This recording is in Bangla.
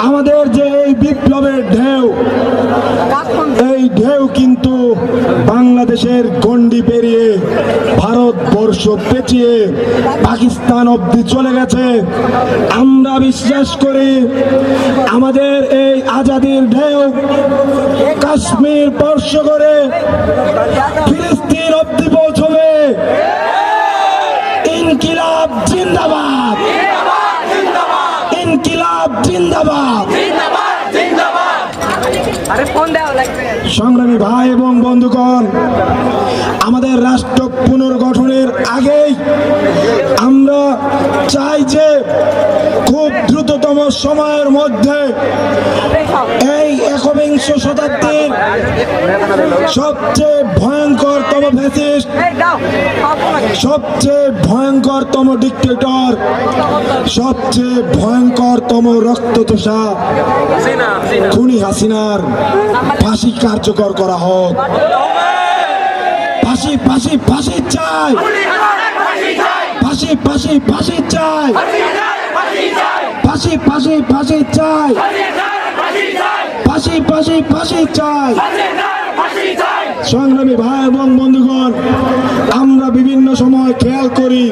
আমাদের যে এই বিপ্লবের ঢেউ, এই ঢেউ কিন্তু বাংলাদেশের গণ্ডি পেরিয়ে ভারতবর্ষ পেঁচিয়ে পাকিস্তান অব্দি চলে গেছে। আমরা বিশ্বাস করি আমাদের এই আজাদির ঢেউ কাশ্মীর স্পর্শ করে ফিলিস্তিন অব্দি পৌঁছবে। ইনকিলাব জিন্দাবাদ। সংগ্রামী ভাই এবং বন্ধুগণ আমাদের রাষ্ট্র পুনর্গঠনের আগেই আমরা চাই যে খুব দ্রুততম সময়ের মধ্যে এই একবিংশ শতাব্দীর সবচেয়ে ভয়ঙ্করতম ফ্যাসিস্ট সবচেয়ে ভয়ঙ্করতম ডিক্টেটর সবচেয়ে ভয়ঙ্করতম রক্তচোষা খুনি হাসিনার ফাঁসি কার্যকর করা হোক। ফাঁসি ফাঁসি ফাঁসি চাই। ফাঁসি ফাঁসি ফাঁসি চাই। ফাঁসি ফাঁসি ফাঁসি চাই। ফাঁসি ফাঁসি ফাঁসি চাই। সংগ্রামী ভাই এবং বন্ধুগণ, আমরা বিভিন্ন সময় খেয়াল করি